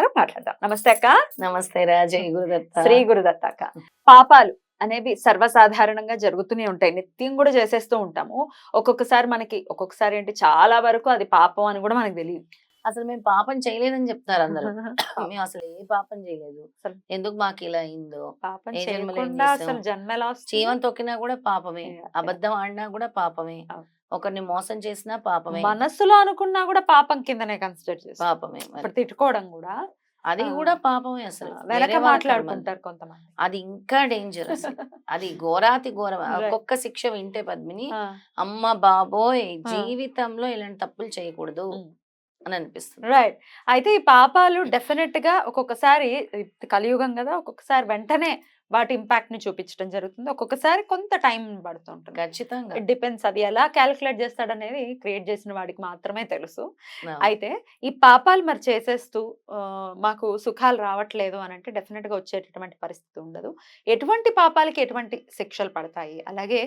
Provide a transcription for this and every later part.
ఉన్నారు మాట్లాడదాం. నమస్తే అక్క. నమస్తే రా జై గురుదత్త. శ్రీ గురుదత్త అక్క. పాపాలు అనేవి సర్వసాధారణంగా జరుగుతూనే ఉంటాయి. నిత్యం కూడా చేసేస్తూ ఉంటాము. ఒక్కొక్కసారి మనకి ఒక్కొక్కసారి ఏంటి చాలా వరకు అది పాపం అని కూడా మనకు తెలియదు. అసలు మేము పాపం చేయలేదని చెప్తారు అందరూ. మేము అసలు ఏ పాపం చేయలేదు. ఎందుకు మాకు ఇలా అయిందో పాపం జన్మ? చీవం తొక్కినా కూడా పాపమే. అబద్ధం ఆడినా కూడా పాపమే. ఒకరిని మోసం చేసినా పాపమే మనస్సులో అనుకున్నా కూడా పాపం కిందనే కన్సిడర్ చేస్తాం పాపమే. ఇప్పుడు తిట్టుకోవడం కూడా అది. కూడా పాపమే అసలు వెనక. మాట్లాడుకుంటారు కొంతమంది అది ఇంకా డేంజర్ అది ఘోరాతి ఘోరం. ఒక్కొక్క శిక్ష వింటే పద్మిని అమ్మ బాబోయ్. జీవితంలో ఇలాంటి తప్పులు చేయకూడదు. అని అనిపిస్తుంది రైట్ అయితే ఈ పాపాలు డెఫినెట్గా ఒక్కొక్కసారి కలియుగం కదా ఒక్కొక్కసారి వెంటనే వాటి ఇంపాక్ట్ని చూపించడం జరుగుతుంది. ఒక్కొక్కసారి కొంత టైం పడుతుంటుంది ఖచ్చితంగా. ఇట్ డిపెండ్స్ అది ఎలా క్యాలిక్యులేట్ చేస్తాడనేది క్రియేట్ చేసిన వాడికి మాత్రమే తెలుసు. అయితే ఈ పాపాలు మరి చేసేస్తూ మాకు సుఖాలు రావట్లేదు అని అంటే డెఫినెట్గా వచ్చేటటువంటి పరిస్థితి ఉండదు. ఎటువంటి పాపాలకి ఎటువంటి శిక్షలు పడతాయి? అలాగే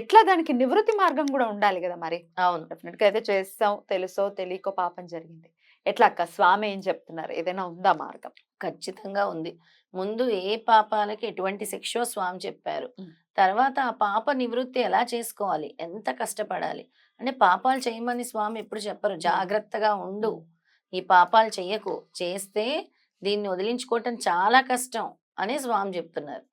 ఎట్లా దానికి నివృత్తి మార్గం కూడా ఉండాలి కదా మరి. అవును. డెఫినెట్గా అయితే చేస్తాం తెలుసో తెలియకో పాపం జరిగింది. ఎట్లా అక్క? స్వామి ఏం చెప్తున్నారు? ఏదైనా ఉందా మార్గం? ఖచ్చితంగా ఉంది. ముందు ఏ పాపాలకి ఎటువంటి శిక్షో స్వామి చెప్పారు. తర్వాత ఆ పాప నివృత్తి ఎలా చేసుకోవాలి? ఎంత కష్టపడాలి? అంటే పాపాలు చేయమని స్వామి ఎప్పుడు చెప్పరు. జాగ్రత్తగా ఉండు. ఈ పాపాలు చెయ్యకు. చేస్తే దీన్ని వదిలించుకోవటం చాలా కష్టం అని స్వామి చెప్తున్నారు.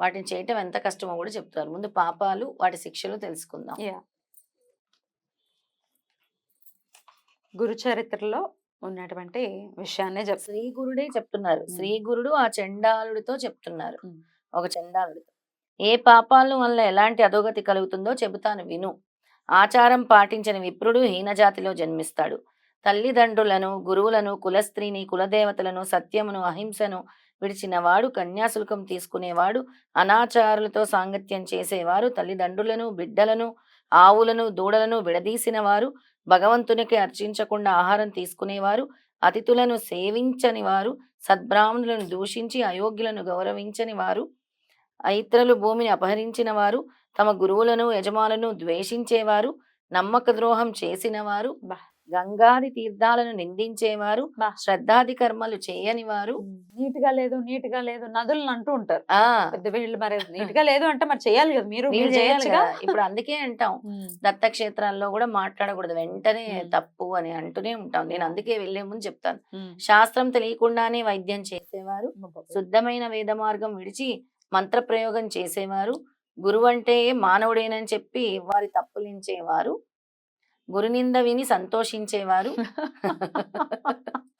వాటిని చేయటం ఎంత కష్టమో కూడా చెప్తారు ముందు పాపాలు వాటి శిక్షలు తెలుసుకుందాం. గురు చరిత్రలో ఉన్నటువంటి విషయాన్నే చెప్ శ్రీ గురుడే చెప్తున్నారు. శ్రీ గురుడు ఆ చండాలుడితో చెప్తున్నారు. ఒక చండాలుడితో. ఏ పాపాల వల్ల ఎలాంటి అధోగతి కలుగుతుందో చెబుతాను విను. ఆచారం పాటించని విప్రుడు హీనజాతిలో జన్మిస్తాడు. తల్లిదండ్రులను గురువులను కులస్త్రీని కులదేవతలను సత్యమును అహింసను విడిచినవాడు కన్యాశుల్కం తీసుకునేవాడు అనాచారులతో సాంగత్యం చేసేవారు తల్లిదండ్రులను బిడ్డలను ఆవులను దూడలను విడదీసిన వారు భగవంతునికి అర్చించకుండా ఆహారం తీసుకునేవారు అతిథులను సేవించని వారు సద్బ్రాహ్మణులను దూషించి అయోగ్యులను గౌరవించని వారు ఇతరులు భూమిని అపహరించిన వారు తమ గురువులను యజమానులను ద్వేషించేవారు నమ్మక ద్రోహం చేసినవారు బా. గంగాది తీర్థాలను నిందించేవారు. శ్రద్ధాది కర్మలు చేయని వారు నీట్గా లేదు నీట్గా లేదు నదులను అంటూ ఉంటారు. పెద్ద వీళ్ళు మరి నీట్గా లేదు అంటే మరి చేయాలి కదా మీరు. ఇప్పుడు అందుకే అంటాం. దత్తక్షేత్రాల్లో కూడా మాట్లాడకూడదు. వెంటనే. తప్పు అని అంటూనే ఉంటాం. నేను అందుకే వెళ్ళే ముందు చెప్తాను. శాస్త్రం తెలియకుండానే వైద్యం చేసేవారు. శుద్ధమైన వేద మార్గం విడిచి మంత్రప్రయోగం చేసేవారు. గురువు అంటే మానవుడేనని చెప్పి వారి తప్పులించేవారు. గురునింద విని సంతోషించేవారు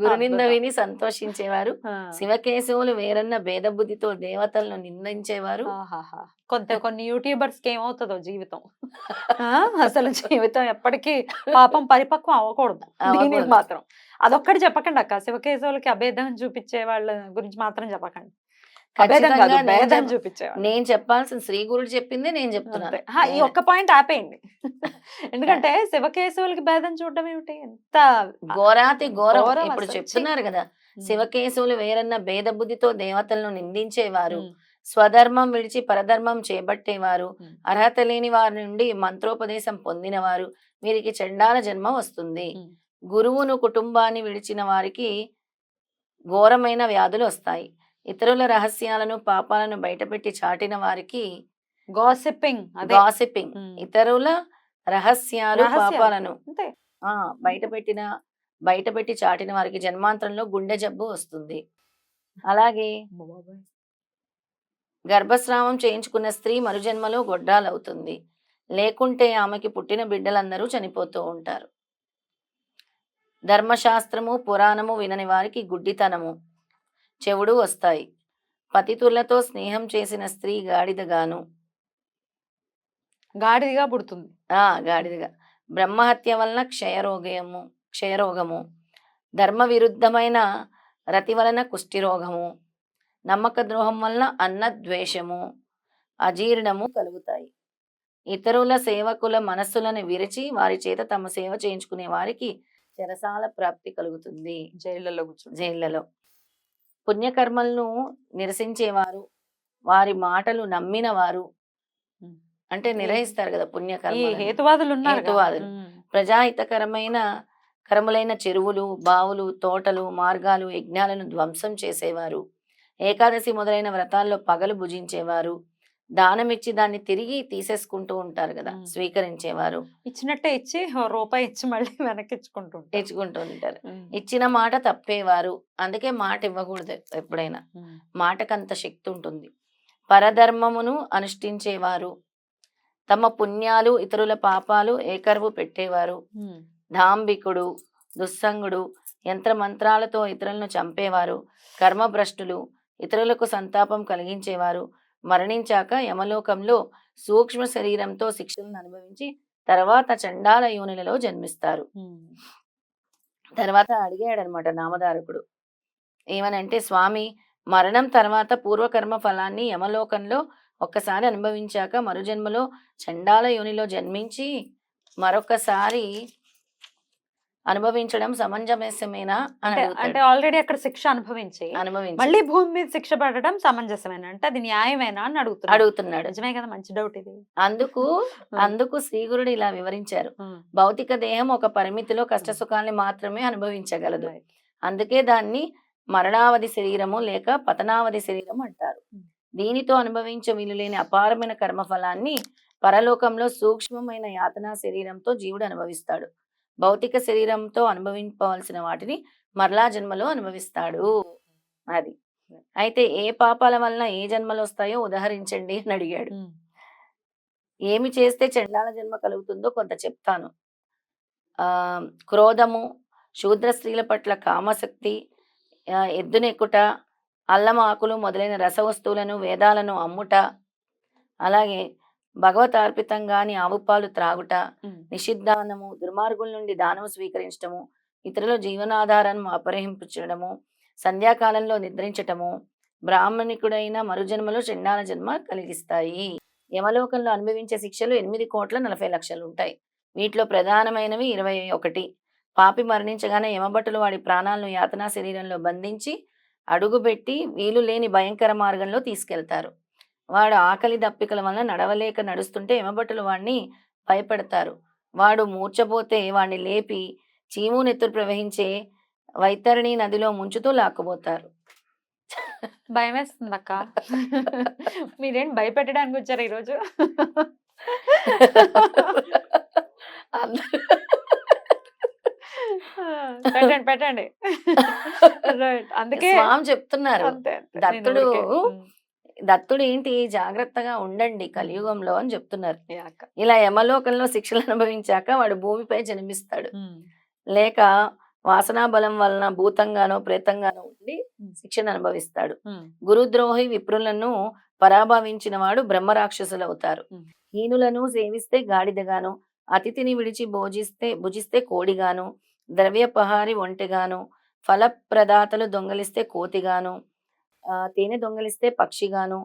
గురునింద. విని సంతోషించేవారు. శివకేశవులు వేరన్న భేద బుద్ధితో దేవతలను నిందించేవారు. కొంత కొన్ని యూట్యూబర్స్కి ఏమవుతుందో జీవితం అసలు జీవితం ఎప్పటికీ పాపం పరిపక్వం అవ్వకూడదు దీనికి. మాత్రం అదొక్కటి చెప్పకండి అక్క శివకేశవులకి అభేదం చూపించే వాళ్ళ గురించి మాత్రం చెప్పకండి నేను చెప్పాల్సిన శ్రీ గురుడు చెప్పిందే నేను. చెప్తున్నాను ఈ ఒక్క పాయింట్ ఆపేయండి ఎందుకంటే శివకేశవులకి భేదం చూడడం ఏమిటి ఎంత ఘోరాతి ఘోరం ఇప్పుడు. చెప్తున్నారు కదా. శివకేశవులు వేరన్న భేద బుద్ధితో దేవతలను నిందించేవారు. స్వధర్మం విడిచి పరధర్మం చేపట్టేవారు. అర్హత లేని వారి నుండి మంత్రోపదేశం పొందినవారు వీరికి చండాల జన్మ వస్తుంది. గురువును కుటుంబాన్ని విడిచిన వారికి ఘోరమైన వ్యాధులు వస్తాయి ఇతరుల రహస్యాలను పాపాలను బయటపెట్టి చాటిన వారికి గాసిప్పింగ్ గాసిపింగ్ ఉమ్. ఇతరుల రహస్యాలు. పాపాలను బయటపెట్టిన బయటపెట్టి చాటిన వారికి జన్మాంతరంలో గుండె జబ్బు వస్తుంది. అలాగే గర్భస్రావం చేయించుకున్న స్త్రీ మరుజన్మలో గొడ్రాలవుతుంది. లేకుంటే ఆమెకి పుట్టిన బిడ్డలందరూ చనిపోతూ ఉంటారు. ధర్మశాస్త్రము పురాణము వినని వారికి గుడ్డితనము. చెవుడు వస్తాయి. పతితులతో స్నేహం చేసిన స్త్రీ గాడిదగాను. గాడిదిగా పుడుతుంది. ఆ! గాడిదగా. బ్రహ్మహత్య వలన క్షయరోగము క్షయరోగము. ధర్మ విరుద్ధమైన రతి వలన కుష్ఠిరోగము. నమ్మక ద్రోహం వలన అన్నద్వేషము. అజీర్ణము కలుగుతాయి. ఇతరుల సేవకుల మనస్సులను విరిచి వారి చేత తమ సేవ చేయించుకునే వారికి చెరసాల ప్రాప్తి కలుగుతుంది. జైళ్ళలో కూర్చుంది జైళ్ళలో పుణ్యకర్మలను నిరసించేవారు వారి మాటలు నమ్మిన వారు. అంటే నిర్వహిస్తారు కదా పుణ్యకర్మ హేతువాదులు ఉన్నారు హేతువాదులు. ప్రజాహితకరమైన కరములైన చెరువులు బావులు తోటలు మార్గాలు యజ్ఞాలను ధ్వంసం చేసేవారు. ఏకాదశి మొదలైన వ్రతాల్లో పగలు భుజించేవారు. దానమిచ్చి దాన్ని తిరిగి తీసేసుకుంటూ ఉంటారు కదా. స్వీకరించేవారు. ఇచ్చినట్టే ఇచ్చి రూపాయి ఇచ్చి మళ్ళీ వెనక్కి ఇచ్చుకుంటుంటారు తెచ్చుకుంటూ ఉంటారు. ఇచ్చిన మాట తప్పేవారు. అందుకే మాట ఇవ్వకూడదు ఎప్పుడైనా. మాటకంత శక్తి ఉంటుంది పరధర్మమును అనుష్ఠించేవారు. తమ పుణ్యాలు ఇతరుల పాపాలు ఏకరువు పెట్టేవారు. ధాంబికుడు దుస్సంగుడు యంత్రమంత్రాలతో ఇతరులను చంపేవారు. కర్మభ్రష్టులు ఇతరులకు సంతాపం కలిగించేవారు. మరణించాక యమలోకంలో సూక్ష్మ శరీరంతో శిక్షలను అనుభవించి తర్వాత చండాల యోనిలలో జన్మిస్తారు. తర్వాత అడిగాడనమాట నామధారకుడు ఏమనంటే స్వామి మరణం తర్వాత పూర్వకర్మ ఫలాన్ని యమలోకంలో ఒక్కసారి అనుభవించాక మరుజన్మలో చండాల యోనిలో జన్మించి మరొకసారి అనుభవించడం సమంజసమేనా అంటే ఆల్రెడీ అక్కడ శిక్ష అనుభవించి అనుభవించి. మళ్ళీ భూమి మీద శిక్ష పడడం సమంజసమేనా? అంటే అది న్యాయమేనా అని అడుగుతున్నాడు. అడుగుతున్నాడు. నిజమే కదా మంచి డౌట్ ఇది. అందుకు అందుకు శ్రీగురుడు ఇలా వివరించారు. భౌతిక దేహం ఒక పరిమితిలో కష్టసుఖాల్ని మాత్రమే అనుభవించగలదు. అందుకే దాన్ని మరణావధి శరీరము లేక పతనావధి శరీరం అంటారు. Hmm. దీనితో అనుభవించ వీలులేని అపారమైన కర్మఫలాన్ని పరలోకంలో సూక్ష్మమైన యాతనా శరీరంతో జీవుడు అనుభవిస్తాడు. భౌతిక శరీరంతో అనుభవింపవలసిన వాటిని మరలా జన్మలో అనుభవిస్తాడు. అది. అయితే ఏ పాపాల వలన ఏ జన్మలు వస్తాయో ఉదహరించండి అని అడిగాడు. ఏమి చేస్తే చండాల జన్మ కలుగుతుందో కొంత చెప్తాను. ఆ క్రోధము శూద్ర స్త్రీల పట్ల కామశక్తి ఎద్దునెక్కుట అల్లం ఆకులు మొదలైన రస వస్తువులను వేదాలను అమ్ముట అలాగే భగవత్ అర్పితంగాని ఆవు పాలు త్రాగుట. నిషిద్ధానము దుర్మార్గుల నుండి దానము స్వీకరించటము ఇతరుల జీవనాధారాన్ని అపహరించడము సంధ్యాకాలంలో నిద్రించటము బ్రాహ్మణికుడైన మరుజన్మలో చండాల జన్మ కలిగిస్తాయి. యమలోకంలో అనుభవించే శిక్షలు ఎనిమిది కోట్ల నలభై లక్షలు ఉంటాయి వీటిలో ప్రధానమైనవి ఇరవై ఒకటి. పాపి మరణించగానే యమభటులు వాడి ప్రాణాలను యాతనా శరీరంలో బంధించి అడుగుబెట్టి వీలు లేని భయంకర మార్గంలో తీసుకెళ్తారు. వాడు ఆకలి దప్పికల వలన నడవలేక నడుస్తుంటే యమభటులు వాడిని భయపెడతారు. వాడు మూర్చపోతే వాడిని లేపి చీము నెత్తురు ప్రవహించే వైతరణి నదిలో ముంచుతూ లాక్కుపోతారు భయం వేస్తుంది అక్క మీరేం భయపెట్టడానికి వచ్చారు ఈరోజు? పెట్టండి పెట్టండి. అందుకే స్వామి చెప్తున్నారు. దత్తుడు దత్తుడు ఏంటి జాగ్రత్తగా ఉండండి కలియుగంలో అని చెప్తున్నారు. ఇలా యమలోకంలో శిక్షలు అనుభవించాక వాడు భూమిపై జన్మిస్తాడు. లేక వాసనా బలం వలన భూతంగానో ప్రేతంగానో ఉండి ఉమ్, శిక్షను అనుభవిస్తాడు. గురుద్రోహి విప్రులను పరాభవించిన వాడు బ్రహ్మ రాక్షసులు అవుతారు. హీనులను సేవిస్తే గాడిదగాను అతిథిని విడిచి భోజిస్తే భుజిస్తే కోడిగాను ద్రవ్యపహారి ఒంటెగాను ఫలప్రదాతలు దొంగలిస్తే కోతిగాను తేనె దొంగలిస్తే పక్షిగాను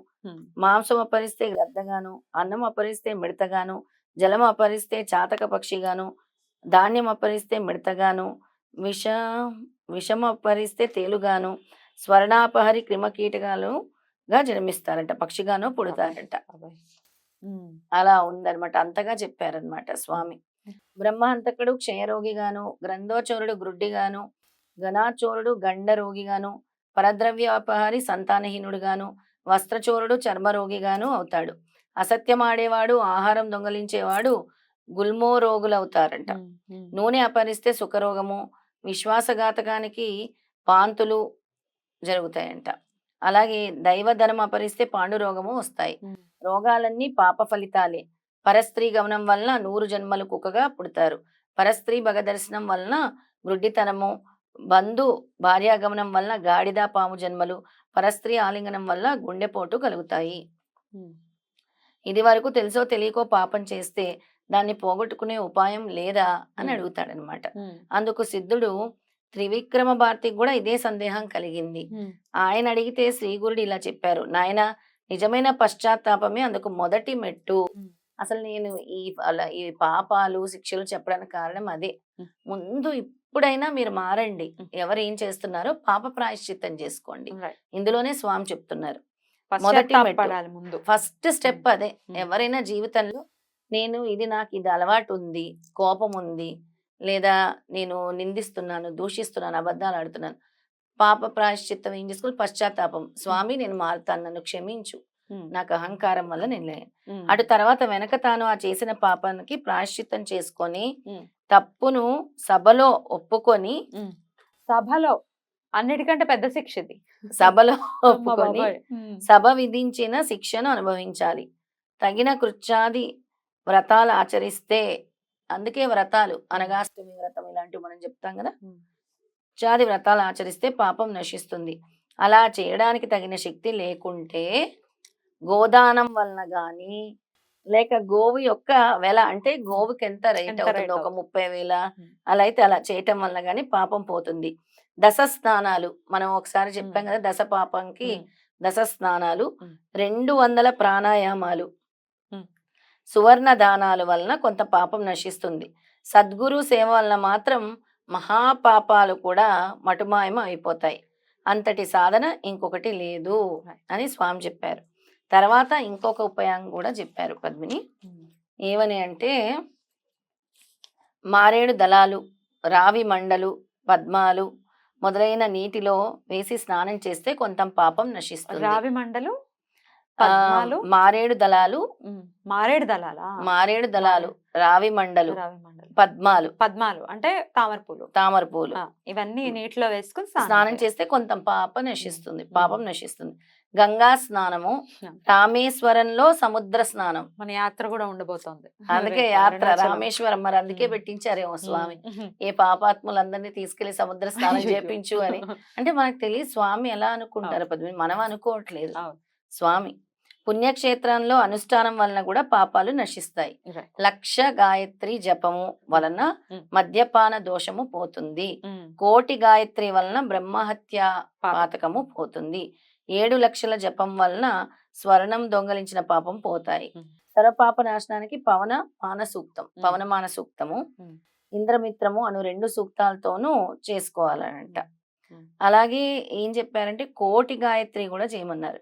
మాంసం అపరిస్తే గ్రద్దగాను అన్నం అపరిస్తే మిడతగాను జలం అపరిస్తే చాతక పక్షిగాను ధాన్యం అపరిస్తే మిడతగాను విష విషం అపరిస్తే తేలుగాను స్వర్ణాపహరి క్రిమకీటకాలుగా జన్మిస్తారంట పక్షిగాను పుడతారంట. అలా ఉందన్నమాట అంతగా చెప్పారనమాట స్వామి. బ్రహ్మహంతకుడు క్షయరోగిగాను గ్రంథోచోరుడు గ్రుడ్డిగాను ఘనాచోరుడు గండ రోగిగాను పరద్రవ్యాపహారి సంతానహీనుడుగాను వస్త్రచోరుడు చర్మరోగిగాను అవుతాడు. అసత్యమాడేవాడు ఆహారం దొంగలించేవాడు గుల్మో రోగులవుతారంట నూనె అపరిస్తే సుఖరోగము విశ్వాసఘాతకానికి వాంతులు జరుగుతాయంట. అలాగే దైవధనం అపరిస్తే పాండురోగము వస్తాయి. రోగాలన్నీ పాప ఫలితాలే. పరస్త్రీ గమనం వలన నూరు జన్మలు కుక్కగా పుడతారు. పరస్త్రీ భగ దర్శనం వలన గ్రుడ్డితనము బంధు భార్యాగమనం వలన గాడిద పాము జన్మలు పరస్త్రీ ఆలింగనం వల్ల గుండెపోటు కలుగుతాయి. ఇది వరకు తెలుసో తెలియకో పాపం చేస్తే దాన్ని పోగొట్టుకునే ఉపాయం లేదా అని. అడుగుతాడనమాట. అందుకు సిద్ధుడు త్రివిక్రమ భారతికి కూడా ఇదే సందేహం కలిగింది. ఆయన అడిగితే శ్రీగురుడు ఇలా చెప్పారు నాయన నిజమైన పశ్చాత్తాపమే అందుకు మొదటి మెట్టు. అసలు నేను ఈ అలా ఈ పాపాలు శిక్షలు చెప్పడానికి కారణం అదే. ముందు ఇప్పుడైనా మీరు మారండి. ఎవరు ఏం చేస్తున్నారో పాప ప్రాయశ్చిత్తం చేసుకోండి. ఇందులోనే స్వామి చెప్తున్నారు మొదటి ముందు ఫస్ట్ స్టెప్. అదే. ఎవరైనా జీవితంలో నేను ఇది నాకు ఇది అలవాటు ఉంది కోపం ఉంది లేదా నేను నిందిస్తున్నాను దూషిస్తున్నాను అబద్ధాలు ఆడుతున్నాను పాప ప్రాయశ్చిత్తం ఏం చేసుకోవాలి పశ్చాత్తాపం స్వామి నేను మారుతాను నన్ను క్షమించు. నాకు అహంకారం వల్ల నేను. అటు తర్వాత వెనక తాను ఆ చేసిన పాపానికి ప్రాయశ్చిత్తం చేసుకొని. తప్పును సభలో ఒప్పుకొని. సభలో అన్నిటికంటే పెద్ద శిక్ష ఇది సభలో ఒప్పుకొని. సభ విధించిన శిక్షను అనుభవించాలి తగిన కృత్యాది వ్రతాలు ఆచరిస్తే అందుకే వ్రతాలు అనగాష్టమి వ్రతం ఇలాంటివి మనం చెప్తాం కదా. కృత్యాది వ్రతాలు ఆచరిస్తే పాపం నశిస్తుంది అలా చేయడానికి తగిన శక్తి లేకుంటే గోదానం వలన గాని లేక గోవు యొక్క వెల అంటే గోవుకి ఎంత రేట్ అవుతుంది ఒక. ముప్పై వేల. అలా అయితే అలా చేయటం వల్ల గాని పాపం పోతుంది దశ స్నానాలు మనం ఒకసారి చెప్పాం. కదా దశ పాపంకి. దశ స్నానాలు. రెండు వందల ప్రాణాయామాలు. సువర్ణ దానాల వలన కొంత పాపం నశిస్తుంది సద్గురు సేవ వలన మాత్రం మహాపాపాలు కూడా మటుమాయమ అయిపోతాయి అంతటి సాధన ఇంకొకటి లేదు. అని స్వామి చెప్పారు తర్వాత ఇంకొక ఉపాయం కూడా చెప్పారు పద్మిని. ఏమని అంటే మారేడు దళాలు రావి మండలు పద్మాలు మొదలైన నీటిలో వేసి స్నానం చేస్తే కొంత పాపం నశిస్తుంది రావి మండలు మారేడు దళాలు. మారేడు దళాలా మారేడు దళాలు రావి మండలు పద్మాలు పద్మాలు అంటే తామర పూలు తామర పూలు ఇవన్నీ నీటిలో వేసుకుని స్నానం. చేస్తే కొంత పాప నశిస్తుంది. పాపం నశిస్తుంది గంగా స్నానము. రామేశ్వరంలో సముద్ర స్నానం మన యాత్ర కూడా ఉండబోతోంది అందుకే యాత్ర. రామేశ్వరం మరి అందుకే. పెట్టించారేమో స్వామి. ఏ పాపాత్ములందరినీ తీసుకెళ్ళి సముద్ర స్నానం. చేపించు అని అంటే మనకు తెలియదు స్వామి ఎలా అనుకుంటారు పద్మిని మనం అనుకోవట్లేదు. స్వామి పుణ్యక్షేత్రంలో అనుష్ఠానం వలన కూడా పాపాలు నశిస్తాయి. లక్ష గాయత్రి జపము వలన. మద్యపాన దోషము పోతుంది. కోటి గాయత్రి వలన బ్రహ్మహత్య. పాతకము పోతుంది ఏడు లక్షల జపం వలన స్వర్ణం దొంగలించిన పాపం పోతాయి. సర్వపాప నాశనానికి పవన మాన సూక్తం. పవనమాన సూక్తము. ఇంద్రమిత్రము అను రెండు సూక్తాలతోనూ చేసుకోవాలనంట. అలాగే ఏం చెప్పారంటే కోటి గాయత్రి కూడా చేయమన్నారు.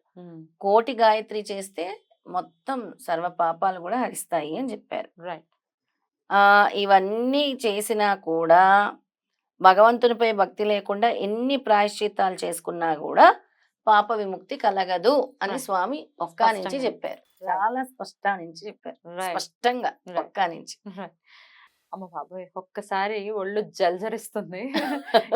కోటి గాయత్రి చేస్తే మొత్తం సర్వ పాపాలు కూడా హరిస్తాయి అని చెప్పారు రైట్ ఆ ఇవన్నీ చేసినా కూడా భగవంతునిపై భక్తి లేకుండా ఎన్ని ప్రాయశ్చిత్తాలు చేసుకున్నా కూడా పాప విముక్తి కలగదు అని. స్వామి ఒక్క నుంచి. చెప్పారు. చాలా స్పష్టా నుంచి చెప్పారు. స్పష్టంగా. ఒక్క నుంచి. అమ్మ బాబోయ్ ఒక్కసారి ఒళ్ళు జల్జరిస్తుంది.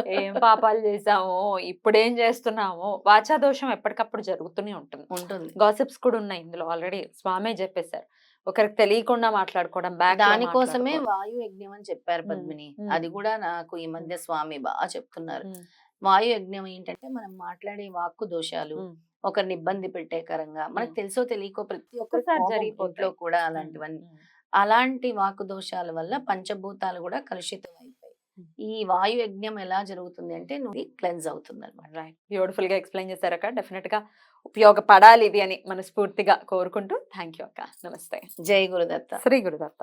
ఏం పాపాలు చేసామో ఇప్పుడేం చేస్తున్నామో వాచా దోషం ఎప్పటికప్పుడు జరుగుతూనే ఉంటుంది. ఉంటుంది. గాసిప్స్ కూడా ఉన్నాయి ఇందులో ఆల్రెడీ స్వామే చెప్పేశారు. ఒకరికి తెలియకుండా మాట్లాడుకోవడం బ్యాక్ దానికోసమే వాయు యజ్ఞం అని చెప్పారు పద్మిని. అది కూడా నాకు ఈ మధ్య స్వామి బాగా చెప్తున్నారు. వాయు యజ్ఞం ఏంటంటే మనం మాట్లాడే వాక్కు దోషాలు. ఒకరిని ఇబ్బంది పెట్టేకరంగా మనకు ఉమ్. తెలుసో తెలియకో ప్రతి ఒక్కసారి. ఇంట్లో కూడా అలాంటివన్నీ. అలాంటి వాక్కు దోషాల వల్ల పంచభూతాలు కూడా కలుషితం అయిపోయి. ఈ వాయు యజ్ఞం ఎలా జరుగుతుంది అంటే నువ్వు క్లెన్స్ అవుతుంది అనమాట రైట్. బ్యూటిఫుల్గా ఎక్స్ప్లెయిన్ చేశారక్క డెఫినెట్గా ఉపయోగపడాలి ఇది అని మనస్ఫూర్తిగా కోరుకుంటూ. థ్యాంక్ యూ అక్క. నమస్తే. జై గురుదత్త. శ్రీ గురుదత్త.